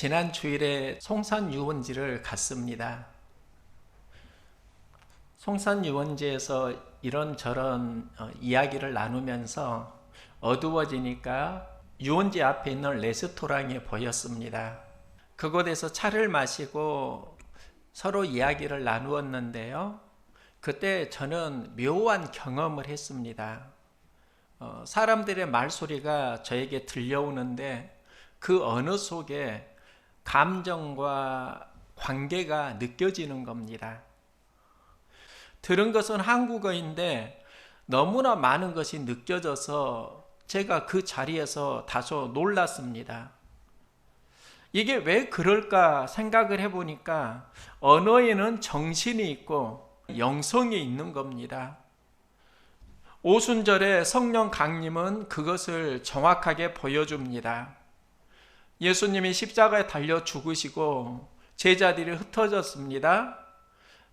지난 주일에 송산 유원지를 갔습니다. 송산 유원지에서 이런저런 어, 이야기를 나누면서 어두워지니까 유원지 앞에 있는 레스토랑이 보였습니다. 그곳에서 차를 마시고 서로 이야기를 나누었는데요. 그때 저는 묘한 경험을 했습니다. 어, 사람들의 말소리가 저에게 들려오는데 그 언어 속에 감정과 관계가 느껴지는 겁니다. 들은 것은 한국어인데 너무나 많은 것이 느껴져서 제가 그 자리에서 다소 놀랐습니다. 이게 왜 그럴까 생각을 해보니까 언어에는 정신이 있고 영성이 있는 겁니다. 오순절에 성령 강림은 그것을 정확하게 보여줍니다. 예수님이 십자가에 달려 죽으시고 제자들이 흩어졌습니다.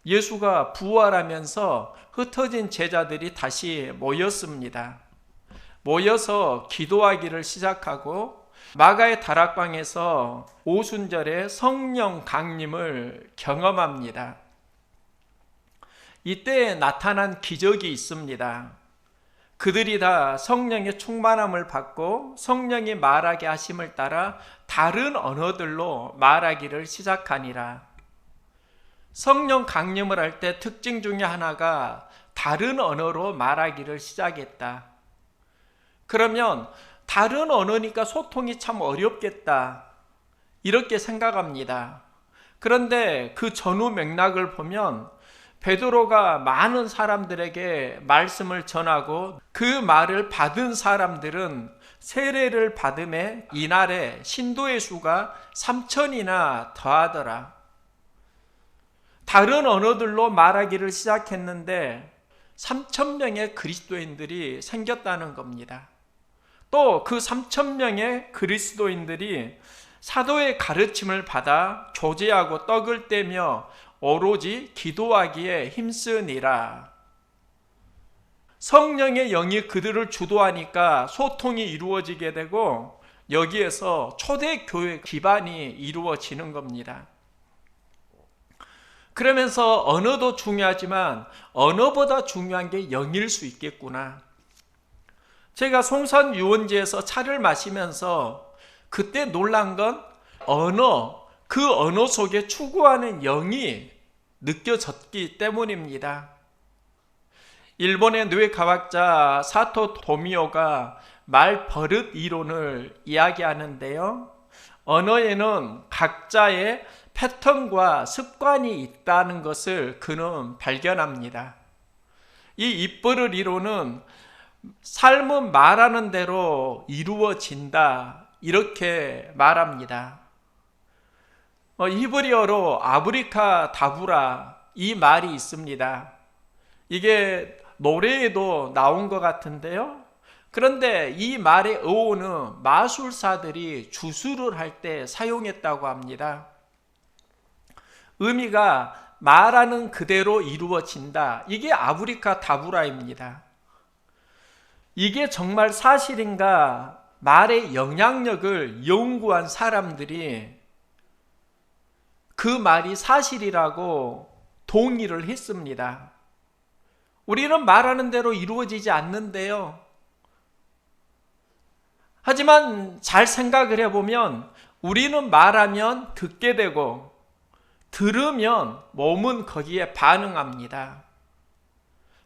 예수가 부활하면서 흩어진 제자들이 다시 모였습니다. 모여서 기도하기를 시작하고 마가의 다락방에서 오순절에 성령 강림을 경험합니다. 이때 나타난 기적이 있습니다. 그들이 다 성령의 충만함을 받고 성령이 말하게 하심을 따라 다른 언어들로 말하기를 시작하니라. 성령 강림을 할 때 특징 중에 하나가 다른 언어로 말하기를 시작했다. 그러면 다른 언어니까 소통이 참 어렵겠다. 이렇게 생각합니다. 그런데 그 전후 맥락을 보면 베드로가 많은 사람들에게 말씀을 전하고 그 말을 받은 사람들은 세례를 받음에 이날에 신도의 수가 3천이나 더하더라. 다른 언어들로 말하기를 시작했는데 3천 명의 그리스도인들이 생겼다는 겁니다. 또 그 3천 명의 그리스도인들이 사도의 가르침을 받아 교제하고 떡을 떼며 오로지 기도하기에 힘쓰니라. 성령의 영이 그들을 주도하니까 소통이 이루어지게 되고 여기에서 초대교회 기반이 이루어지는 겁니다. 그러면서 언어도 중요하지만 언어보다 중요한 게 영일 수 있겠구나. 제가 송산 유원지에서 차를 마시면서 그때 놀란 건 언어, 그 언어 속에 추구하는 영이 느껴졌기 때문입니다. 일본의 뇌과학자 사토 도미오가 말 버릇 이론을 이야기하는데요. 언어에는 각자의 패턴과 습관이 있다는 것을 그는 발견합니다. 이 입버릇 이론은 삶은 말하는 대로 이루어진다. 이렇게 말합니다. 어, 히브리어로 아브리카 다부라 이 말이 있습니다. 이게 노래에도 나온 것 같은데요. 그런데 이 말의 어원은 마술사들이 주술을 할 때 사용했다고 합니다. 의미가 말하는 그대로 이루어진다. 이게 아브리카 다부라입니다. 이게 정말 사실인가? 말의 영향력을 연구한 사람들이 그 말이 사실이라고 동의를 했습니다. 우리는 말하는 대로 이루어지지 않는데요. 하지만 잘 생각을 해보면 우리는 말하면 듣게 되고 들으면 몸은 거기에 반응합니다.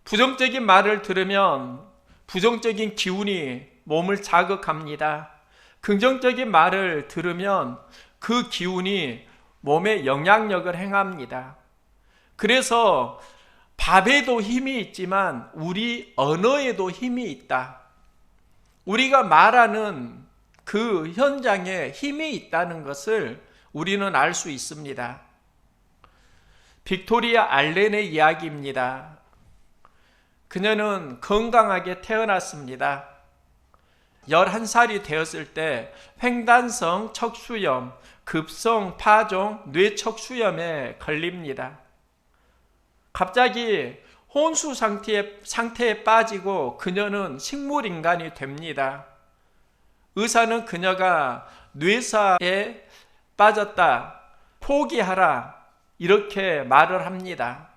부정적인 말을 들으면 부정적인 기운이 몸을 자극합니다. 긍정적인 말을 들으면 그 기운이 몸에 영향력을 행합니다. 그래서 밥에도 힘이 있지만 우리 언어에도 힘이 있다. 우리가 말하는 그 현장에 힘이 있다는 것을 우리는 알 수 있습니다. 빅토리아 알렌의 이야기입니다. 그녀는 건강하게 태어났습니다. 11살이 되었을 때 횡단성 척수염, 급성 파종 뇌척수염에 걸립니다. 갑자기 혼수 상태에, 상태에 빠지고 그녀는 식물 인간이 됩니다. 의사는 그녀가 뇌사에 빠졌다. 포기하라. 이렇게 말을 합니다.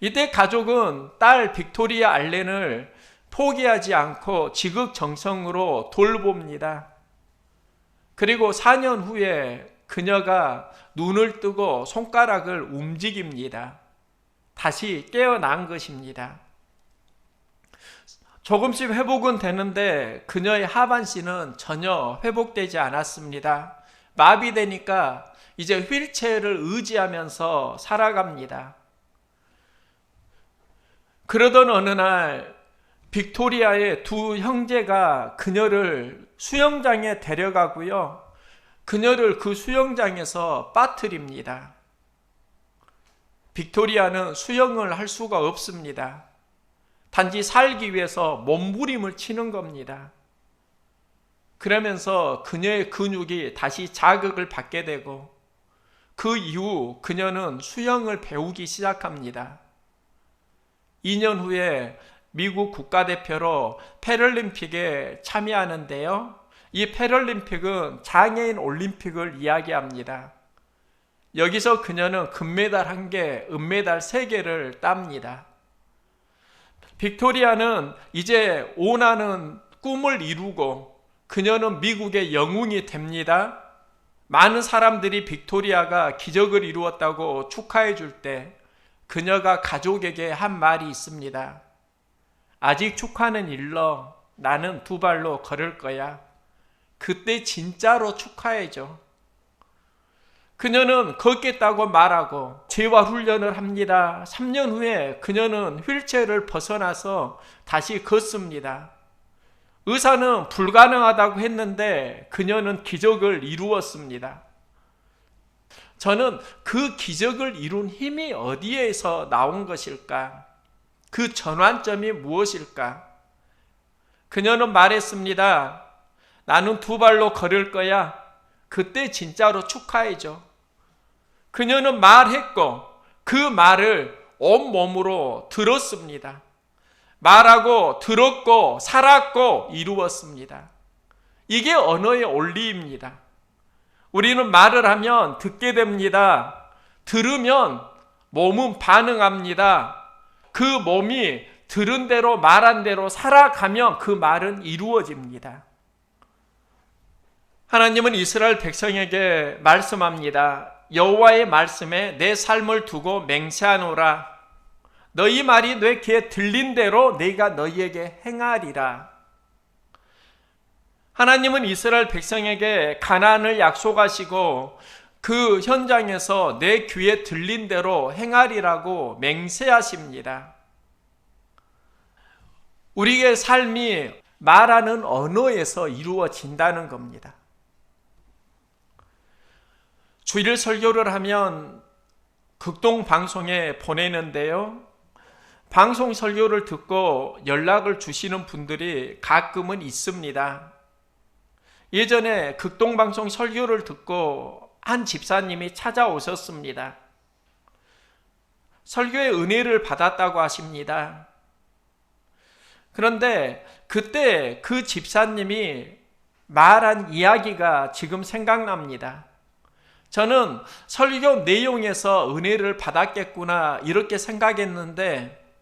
이때 가족은 딸 빅토리아 알렌을 포기하지 않고 지극정성으로 돌봅니다. 그리고 4년 후에 그녀가 눈을 뜨고 손가락을 움직입니다. 다시 깨어난 것입니다. 조금씩 회복은 되는데 그녀의 하반신은 전혀 회복되지 않았습니다. 마비되니까 이제 휠체어를 의지하면서 살아갑니다. 그러던 어느 날 빅토리아의 두 형제가 그녀를 수영장에 데려가고요. 그녀를 그 수영장에서 빠뜨립니다. 빅토리아는 수영을 할 수가 없습니다. 단지 살기 위해서 몸부림을 치는 겁니다. 그러면서 그녀의 근육이 다시 자극을 받게 되고 그 이후 그녀는 수영을 배우기 시작합니다. 2년 후에 미국 국가대표로 패럴림픽에 참여하는데요. 이 패럴림픽은 장애인 올림픽을 이야기합니다. 여기서 그녀는 금메달 1개, 은메달 3개를 땁니다. 빅토리아는 이제 원하는 꿈을 이루고 그녀는 미국의 영웅이 됩니다. 많은 사람들이 빅토리아가 기적을 이루었다고 축하해 줄 때 그녀가 가족에게 한 말이 있습니다. 아직 축하는 일러 나는 두 발로 걸을 거야. 그때 진짜로 축하해줘. 그녀는 걷겠다고 말하고 재활 훈련을 합니다. 3년 후에 그녀는 휠체어를 벗어나서 다시 걷습니다. 의사는 불가능하다고 했는데 그녀는 기적을 이루었습니다. 저는 그 기적을 이룬 힘이 어디에서 나온 것일까? 그 전환점이 무엇일까? 그녀는 말했습니다. 나는 두 발로 걸을 거야. 그때 진짜로 축하해줘. 그녀는 말했고 그 말을 온몸으로 들었습니다. 말하고 들었고 살았고 이루었습니다. 이게 언어의 원리입니다. 우리는 말을 하면 듣게 됩니다. 들으면 몸은 반응합니다. 그 몸이 들은 대로 말한 대로 살아가면 그 말은 이루어집니다. 하나님은 이스라엘 백성에게 말씀합니다. 여호와의 말씀에 내 삶을 두고 맹세하노라. 너희 말이 내 귀에 들린 대로 내가 너희에게 행하리라. 하나님은 이스라엘 백성에게 가나안을 약속하시고 그 현장에서 내 귀에 들린 대로 행하리라고 맹세하십니다. 우리의 삶이 말하는 언어에서 이루어진다는 겁니다. 주일 설교를 하면 극동 방송에 보내는데요. 방송 설교를 듣고 연락을 주시는 분들이 가끔은 있습니다. 예전에 극동 방송 설교를 듣고 한 집사님이 찾아오셨습니다. 설교의 은혜를 받았다고 하십니다. 그런데 그때 그 집사님이 말한 이야기가 지금 생각납니다. 저는 설교 내용에서 은혜를 받았겠구나 이렇게 생각했는데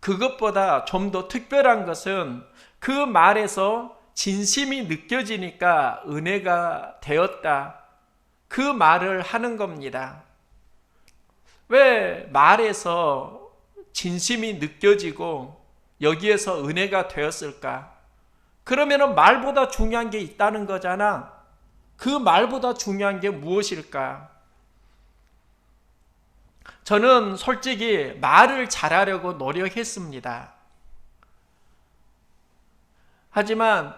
그것보다 좀 더 특별한 것은 그 말에서 진심이 느껴지니까 은혜가 되었다. 그 말을 하는 겁니다. 왜 말에서 진심이 느껴지고 여기에서 은혜가 되었을까? 그러면 말보다 중요한 게 있다는 거잖아. 그 말보다 중요한 게 무엇일까? 저는 솔직히 말을 잘하려고 노력했습니다. 하지만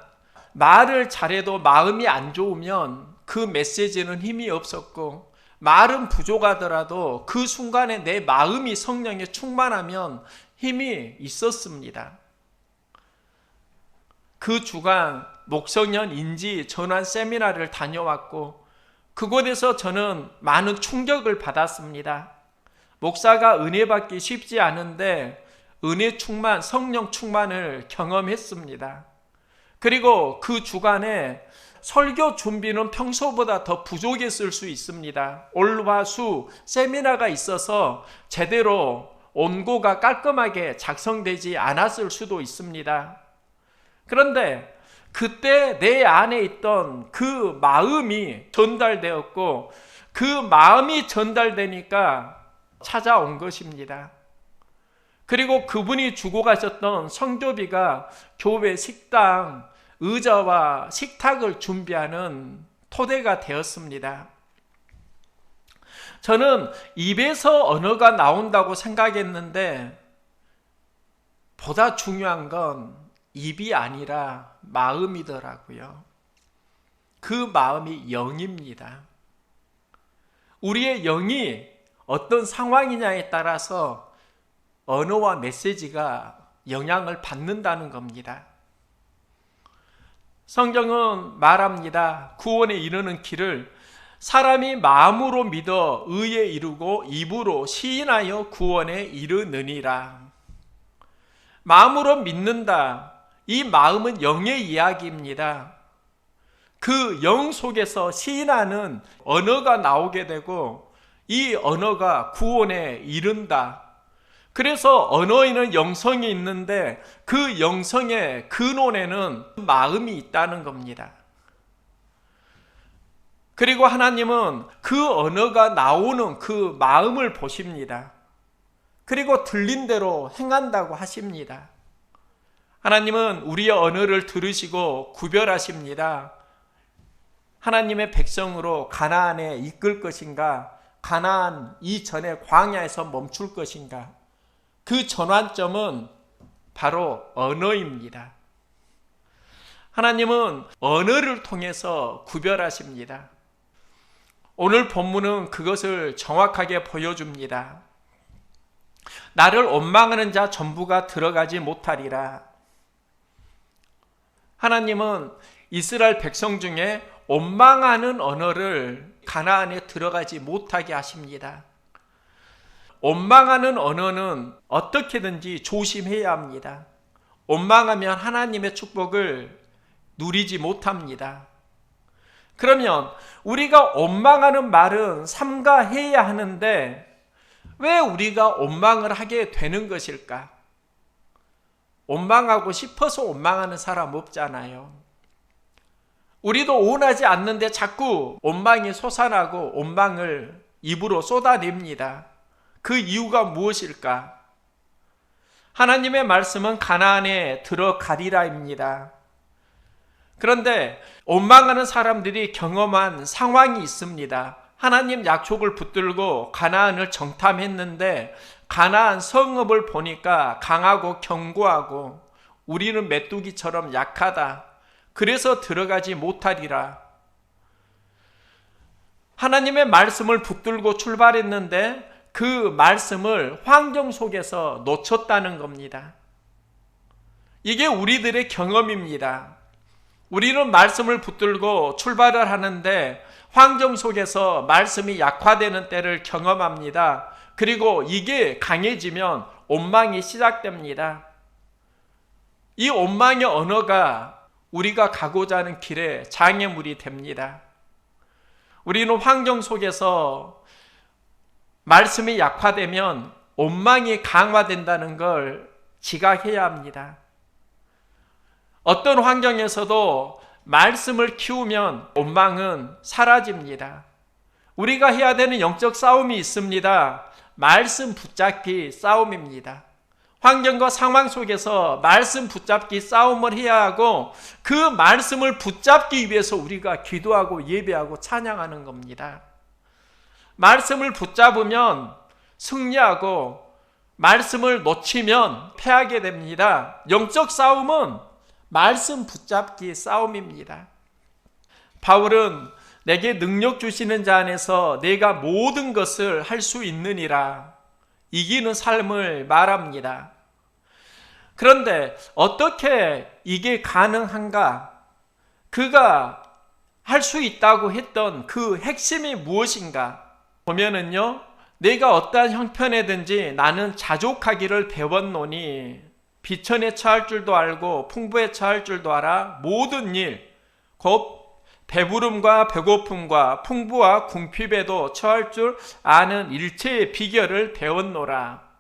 말을 잘해도 마음이 안 좋으면 그 메시지는 힘이 없었고 말은 부족하더라도 그 순간에 내 마음이 성령에 충만하면 힘이 있었습니다. 그 주간 목성년 인지 전환 세미나를 다녀왔고 그곳에서 저는 많은 충격을 받았습니다. 목사가 은혜 받기 쉽지 않은데 은혜 충만, 성령 충만을 경험했습니다. 그리고 그 주간에 설교 준비는 평소보다 더 부족했을 수 있습니다. 올화수 세미나가 있어서 제대로 원고가 깔끔하게 작성되지 않았을 수도 있습니다. 그런데 그때 내 안에 있던 그 마음이 전달되었고 그 마음이 전달되니까 찾아온 것입니다. 그리고 그분이 주고 가셨던 성교비가 교회 식당, 의자와 식탁을 준비하는 토대가 되었습니다. 저는 입에서 언어가 나온다고 생각했는데 보다 중요한 건 입이 아니라 마음이더라고요. 그 마음이 영입니다. 우리의 영이 어떤 상황이냐에 따라서 언어와 메시지가 영향을 받는다는 겁니다. 성경은 말합니다. 구원에 이르는 길을 사람이 마음으로 믿어 의에 이르고 입으로 시인하여 구원에 이르느니라. 마음으로 믿는다. 이 마음은 영의 이야기입니다. 그 영 속에서 시인하는 언어가 나오게 되고 이 언어가 구원에 이른다. 그래서 언어에는 영성이 있는데 그 영성의 근원에는 마음이 있다는 겁니다. 그리고 하나님은 그 언어가 나오는 그 마음을 보십니다. 그리고 들린 대로 행한다고 하십니다. 하나님은 우리의 언어를 들으시고 구별하십니다. 하나님의 백성으로 가나안에 이끌 것인가, 가나안 이전에 광야에서 멈출 것인가. 그 전환점은 바로 언어입니다. 하나님은 언어를 통해서 구별하십니다. 오늘 본문은 그것을 정확하게 보여줍니다. 나를 원망하는 자 전부가 들어가지 못하리라. 하나님은 이스라엘 백성 중에 원망하는 언어를 가나안에 들어가지 못하게 하십니다. 원망하는 언어는 어떻게든지 조심해야 합니다. 원망하면 하나님의 축복을 누리지 못합니다. 그러면 우리가 원망하는 말은 삼가해야 하는데 왜 우리가 원망을 하게 되는 것일까? 원망하고 싶어서 원망하는 사람 없잖아요. 우리도 원하지 않는데 자꾸 원망이 솟아나고 원망을 입으로 쏟아냅니다. 그 이유가 무엇일까? 하나님의 말씀은 가나안에 들어가리라입니다. 그런데 원망하는 사람들이 경험한 상황이 있습니다. 하나님 약속을 붙들고 가나안을 정탐했는데 가나안 성읍을 보니까 강하고 견고하고 우리는 메뚜기처럼 약하다. 그래서 들어가지 못하리라. 하나님의 말씀을 붙들고 출발했는데 그 말씀을 환경 속에서 놓쳤다는 겁니다. 이게 우리들의 경험입니다. 우리는 말씀을 붙들고 출발을 하는데 환경 속에서 말씀이 약화되는 때를 경험합니다. 그리고 이게 강해지면 원망이 시작됩니다. 이 원망의 언어가 우리가 가고자 하는 길에 장애물이 됩니다. 우리는 환경 속에서 말씀이 약화되면 원망이 강화된다는 걸 지각해야 합니다. 어떤 환경에서도 말씀을 키우면 원망은 사라집니다. 우리가 해야 되는 영적 싸움이 있습니다. 말씀 붙잡기 싸움입니다. 환경과 상황 속에서 말씀 붙잡기 싸움을 해야 하고 그 말씀을 붙잡기 위해서 우리가 기도하고 예배하고 찬양하는 겁니다. 말씀을 붙잡으면 승리하고 말씀을 놓치면 패하게 됩니다. 영적 싸움은 말씀 붙잡기 싸움입니다. 바울은 내게 능력 주시는 자 안에서 내가 모든 것을 할 수 있느니라 이기는 삶을 말합니다. 그런데 어떻게 이게 가능한가? 그가 할 수 있다고 했던 그 핵심이 무엇인가? 보면은요, 내가 어떠한 형편에든지 나는 자족하기를 배웠노니 비천에 처할 줄도 알고 풍부에 처할 줄도 알아 모든 일, 곧 배부름과 배고픔과 풍부와 궁핍에도 처할 줄 아는 일체의 비결을 배웠노라.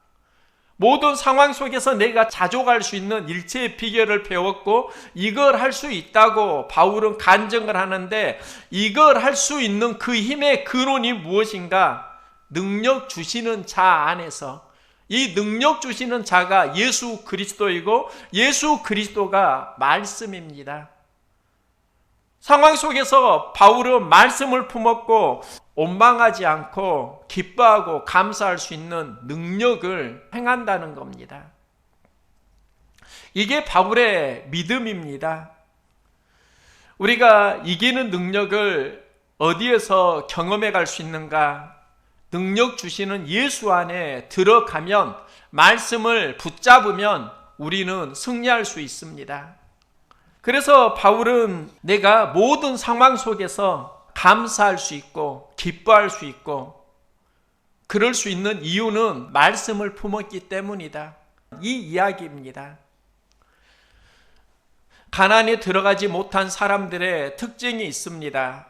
모든 상황 속에서 내가 자족할 수 있는 일체의 비결을 배웠고 이걸 할 수 있다고 바울은 간증을 하는데 이걸 할 수 있는 그 힘의 근원이 무엇인가? 능력 주시는 자 안에서 이 능력 주시는 자가 예수 그리스도이고 예수 그리스도가 말씀입니다. 상황 속에서 바울은 말씀을 품었고 원망하지 않고 기뻐하고 감사할 수 있는 능력을 행한다는 겁니다. 이게 바울의 믿음입니다. 우리가 이기는 능력을 어디에서 경험해 갈 수 있는가? 능력 주시는 예수 안에 들어가면 말씀을 붙잡으면 우리는 승리할 수 있습니다. 그래서 바울은 내가 모든 상황 속에서 감사할 수 있고 기뻐할 수 있고 그럴 수 있는 이유는 말씀을 품었기 때문이다. 이 이야기입니다. 가난에 들어가지 못한 사람들의 특징이 있습니다.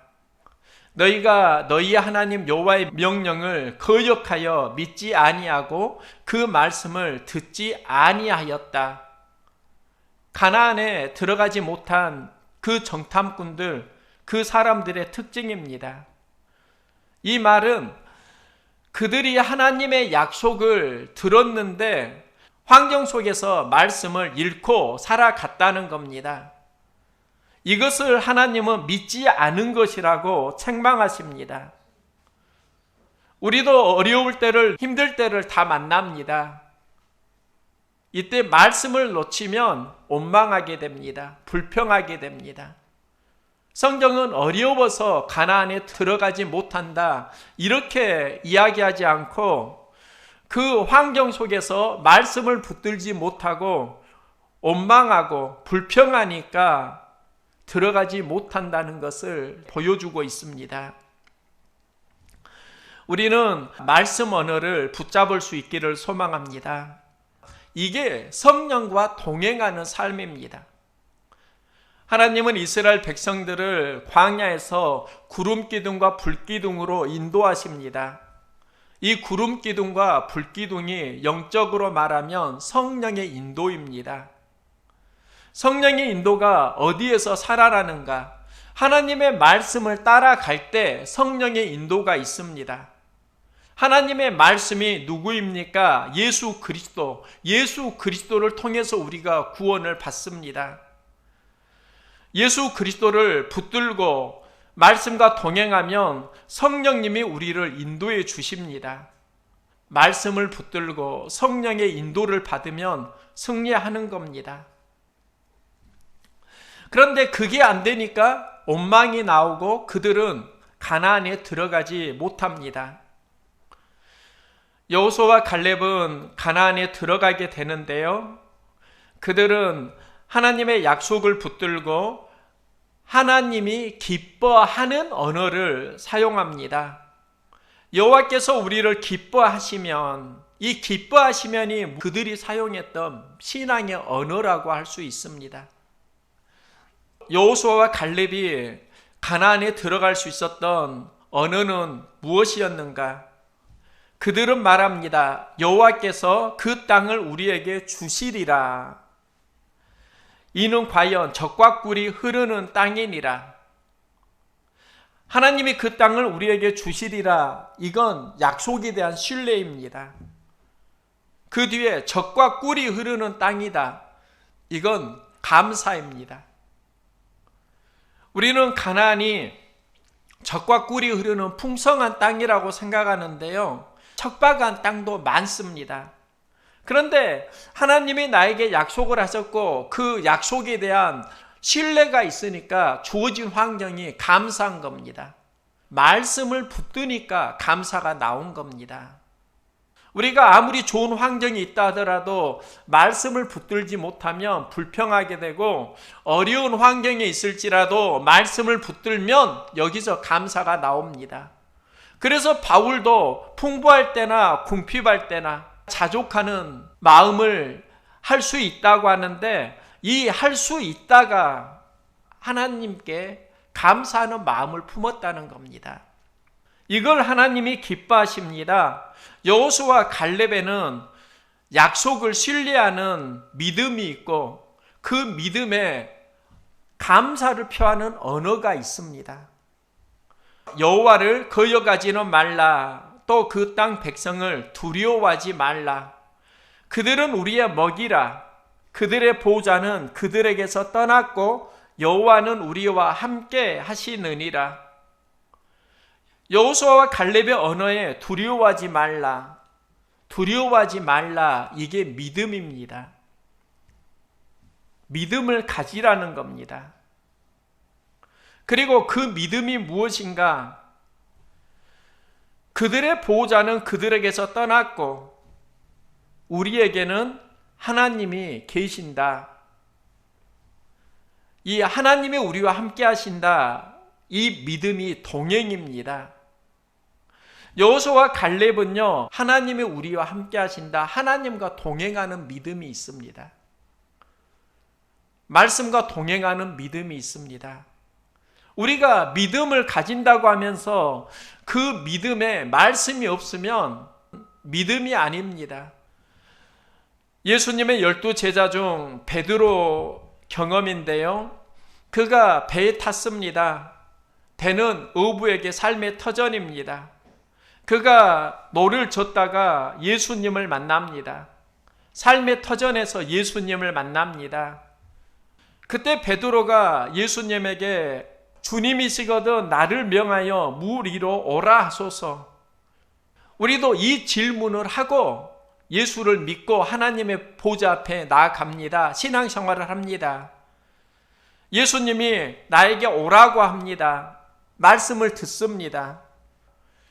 너희가 너희 하나님 여호와의 명령을 거역하여 믿지 아니하고 그 말씀을 듣지 아니하였다. 가나안에 들어가지 못한 그 정탐꾼들, 그 사람들의 특징입니다. 이 말은 그들이 하나님의 약속을 들었는데 환경 속에서 말씀을 잃고 살아갔다는 겁니다. 이것을 하나님은 믿지 않은 것이라고 책망하십니다. 우리도 어려울 때를, 힘들 때를 다 만납니다. 이때 말씀을 놓치면 원망하게 됩니다. 불평하게 됩니다. 성경은 어려워서 가나안에 들어가지 못한다. 이렇게 이야기하지 않고 그 환경 속에서 말씀을 붙들지 못하고 원망하고 불평하니까 들어가지 못한다는 것을 보여주고 있습니다. 우리는 말씀 언어를 붙잡을 수 있기를 소망합니다. 이게 성령과 동행하는 삶입니다. 하나님은 이스라엘 백성들을 광야에서 구름 기둥과 불 기둥으로 인도하십니다. 이 구름 기둥과 불 기둥이 영적으로 말하면 성령의 인도입니다. 성령의 인도가 어디에서 살아나는가? 하나님의 말씀을 따라갈 때 성령의 인도가 있습니다. 하나님의 말씀이 누구입니까? 예수 그리스도. 예수 그리스도를 통해서 우리가 구원을 받습니다. 예수 그리스도를 붙들고 말씀과 동행하면 성령님이 우리를 인도해 주십니다. 말씀을 붙들고 성령의 인도를 받으면 승리하는 겁니다. 그런데 그게 안 되니까 원망이 나오고 그들은 가나안에 들어가지 못합니다. 여호수와 갈렙은 가나안에 들어가게 되는데요. 그들은 하나님의 약속을 붙들고 하나님이 기뻐하는 언어를 사용합니다. 여호와께서 우리를 기뻐하시면 이 기뻐하시면이 그들이 사용했던 신앙의 언어라고 할 수 있습니다. 여호수아와 갈렙이 가나안에 들어갈 수 있었던 언어는 무엇이었는가? 그들은 말합니다. 여호와께서 그 땅을 우리에게 주시리라. 이는 과연 적과 꿀이 흐르는 땅이니라. 하나님이 그 땅을 우리에게 주시리라. 이건 약속에 대한 신뢰입니다. 그 뒤에 적과 꿀이 흐르는 땅이다. 이건 감사입니다. 우리는 가나안이 적과 꿀이 흐르는 풍성한 땅이라고 생각하는데요. 척박한 땅도 많습니다. 그런데 하나님이 나에게 약속을 하셨고 그 약속에 대한 신뢰가 있으니까 주어진 환경이 감사한 겁니다. 말씀을 붙드니까 감사가 나온 겁니다. 우리가 아무리 좋은 환경이 있다 하더라도 말씀을 붙들지 못하면 불평하게 되고 어려운 환경에 있을지라도 말씀을 붙들면 여기서 감사가 나옵니다. 그래서 바울도 풍부할 때나 궁핍할 때나 자족하는 마음을 할 수 있다고 하는데 이 할 수 있다가 하나님께 감사하는 마음을 품었다는 겁니다. 이걸 하나님이 기뻐하십니다. 여호수와 갈렙에는 약속을 신뢰하는 믿음이 있고 그 믿음에 감사를 표하는 언어가 있습니다. 여호와를 거여가지는 말라. 또 그 땅 백성을 두려워하지 말라. 그들은 우리의 먹이라. 그들의 보호자는 그들에게서 떠났고 여호와는 우리와 함께 하시느니라. 여호수아와 갈렙의 언어에 두려워하지 말라. 두려워하지 말라. 이게 믿음입니다. 믿음을 가지라는 겁니다. 그리고 그 믿음이 무엇인가? 그들의 보호자는 그들에게서 떠났고 우리에게는 하나님이 계신다. 이 하나님이 우리와 함께 하신다. 이 믿음이 동행입니다. 여호수와 갈렙은요. 하나님이 우리와 함께 하신다. 하나님과 동행하는 믿음이 있습니다. 말씀과 동행하는 믿음이 있습니다. 우리가 믿음을 가진다고 하면서 그 믿음에 말씀이 없으면 믿음이 아닙니다. 예수님의 열두 제자 중 베드로 경험인데요. 그가 배에 탔습니다. 배는 어부에게 삶의 터전입니다. 그가 노를 젓다가 예수님을 만납니다. 삶의 터전에서 예수님을 만납니다. 그때 베드로가 예수님에게 주님이시거든 나를 명하여 물 위로 오라 하소서. 우리도 이 질문을 하고 예수를 믿고 하나님의 보좌 앞에 나아갑니다. 신앙생활을 합니다. 예수님이 나에게 오라고 합니다. 말씀을 듣습니다.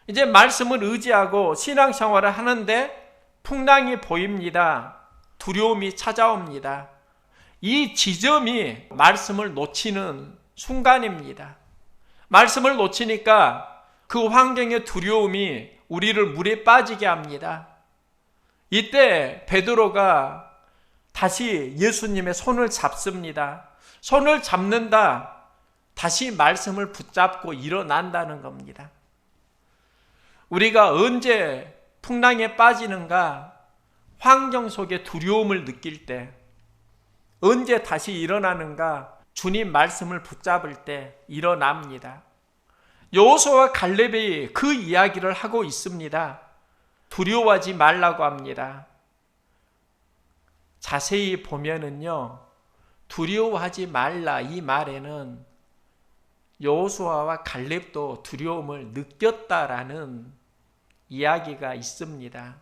이제 말씀을 의지하고 신앙생활을 하는데 풍랑이 보입니다. 두려움이 찾아옵니다. 이 지점이 말씀을 놓치는 순간입니다. 말씀을 놓치니까 그 환경의 두려움이 우리를 물에 빠지게 합니다. 이때 베드로가 다시 예수님의 손을 잡습니다. 손을 잡는다. 다시 말씀을 붙잡고 일어난다는 겁니다. 우리가 언제 풍랑에 빠지는가? 환경 속에 두려움을 느낄 때, 언제 다시 일어나는가? 주님 말씀을 붙잡을 때 일어납니다. 여호수와 갈렙이 그 이야기를 하고 있습니다. 두려워하지 말라고 합니다. 자세히 보면은요. 두려워하지 말라 이 말에는 여호수아와 갈렙도 두려움을 느꼈다라는 이야기가 있습니다.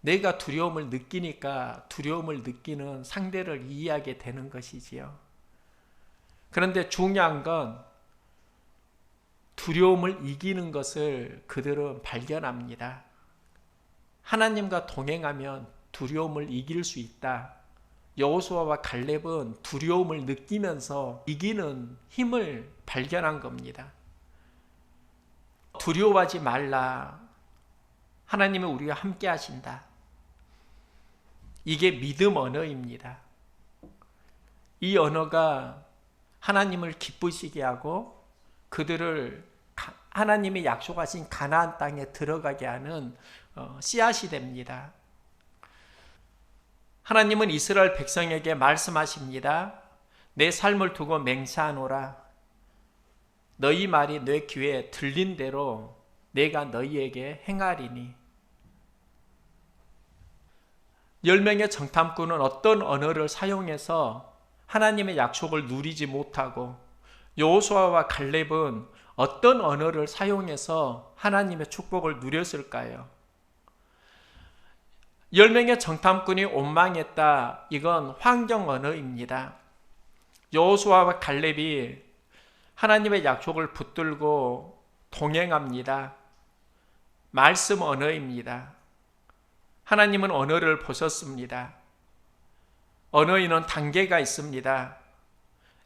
내가 두려움을 느끼니까 두려움을 느끼는 상대를 이해하게 되는 것이지요. 그런데 중요한 건 두려움을 이기는 것을 그들은 발견합니다. 하나님과 동행하면 두려움을 이길 수 있다. 여호수아와 갈렙은 두려움을 느끼면서 이기는 힘을 발견한 겁니다. 두려워하지 말라. 하나님은 우리와 함께 하신다. 이게 믿음 언어입니다. 이 언어가 하나님을 기쁘시게 하고 그들을 하나님이 약속하신 가나안 땅에 들어가게 하는 어, 씨앗이 됩니다. 하나님은 이스라엘 백성에게 말씀하십니다. 내 삶을 두고 맹세하노라. 너희 말이 내 귀에 들린 대로 내가 너희에게 행하리니. 열 명의 정탐꾼은 어떤 언어를 사용해서 하나님의 약속을 누리지 못하고 여호수아와 갈렙은 어떤 언어를 사용해서 하나님의 축복을 누렸을까요? 열 명의 정탐꾼이 원망했다. 이건 환경 언어입니다. 여호수아와 갈렙이 하나님의 약속을 붙들고 동행합니다. 말씀 언어입니다. 하나님은 언어를 보셨습니다. 언어에는 단계가 있습니다.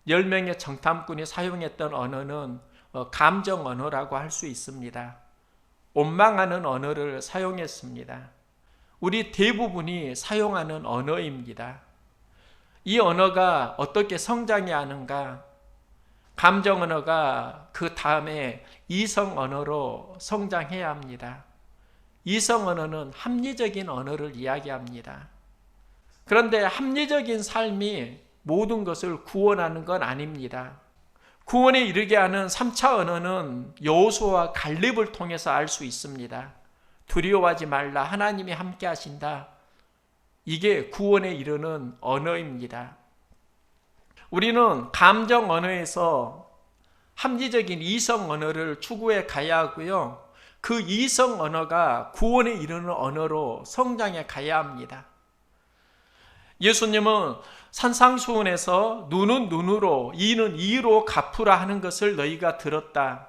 열 명의 정탐꾼이 사용했던 언어는 어, 감정 언어라고 할 수 있습니다. 원망하는 언어를 사용했습니다. 우리 대부분이 사용하는 언어입니다. 이 언어가 어떻게 성장해 하는가? 감정 언어가 그 다음에 이성 언어로 성장해야 합니다. 이성 언어는 합리적인 언어를 이야기합니다. 그런데 합리적인 삶이 모든 것을 구원하는 건 아닙니다. 구원에 이르게 하는 3차 언어는 여호수아와 갈렙을 통해서 알 수 있습니다. 두려워하지 말라 하나님이 함께 하신다. 이게 구원에 이르는 언어입니다. 우리는 감정 언어에서 합리적인 이성 언어를 추구해 가야 하고요. 그 이성 언어가 구원에 이르는 언어로 성장해 가야 합니다. 예수님은 산상수훈에서 눈은 눈으로 이는 이로 갚으라 하는 것을 너희가 들었다.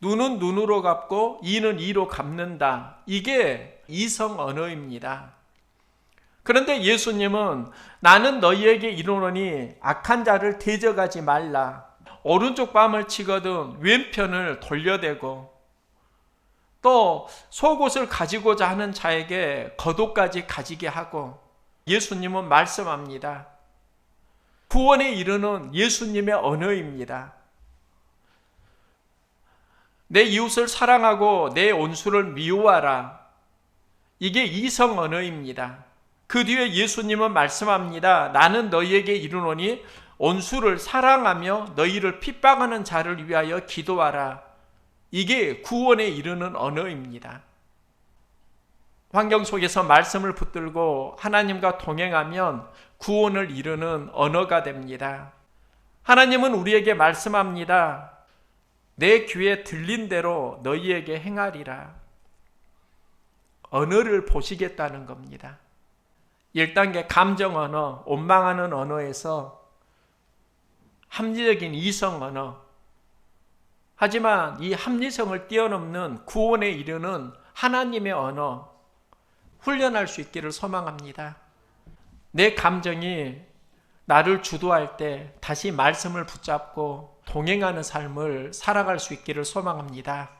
눈은 눈으로 갚고 이는 이로 갚는다. 이게 이성 언어입니다. 그런데 예수님은 나는 너희에게 이르노니 악한 자를 대적하지 말라. 오른쪽 뺨을 치거든 왼편을 돌려대고 또 속옷을 가지고자 하는 자에게 겉옷까지 가지게 하고 예수님은 말씀합니다. 구원에 이르는 예수님의 언어입니다. 내 이웃을 사랑하고 내 온수를 미워하라. 이게 이성 언어입니다. 그 뒤에 예수님은 말씀합니다. 나는 너희에게 이르노니 온수를 사랑하며 너희를 핍박하는 자를 위하여 기도하라. 이게 구원에 이르는 언어입니다. 환경 속에서 말씀을 붙들고 하나님과 동행하면 구원을 이루는 언어가 됩니다. 하나님은 우리에게 말씀합니다. 내 귀에 들린 대로 너희에게 행하리라. 언어를 보시겠다는 겁니다. 1단계 감정 언어, 원망하는 언어에서 합리적인 이성 언어. 하지만 이 합리성을 뛰어넘는 구원에 이르는 하나님의 언어, 훈련할 수 있기를 소망합니다. 내 감정이 나를 주도할 때 다시 말씀을 붙잡고 동행하는 삶을 살아갈 수 있기를 소망합니다.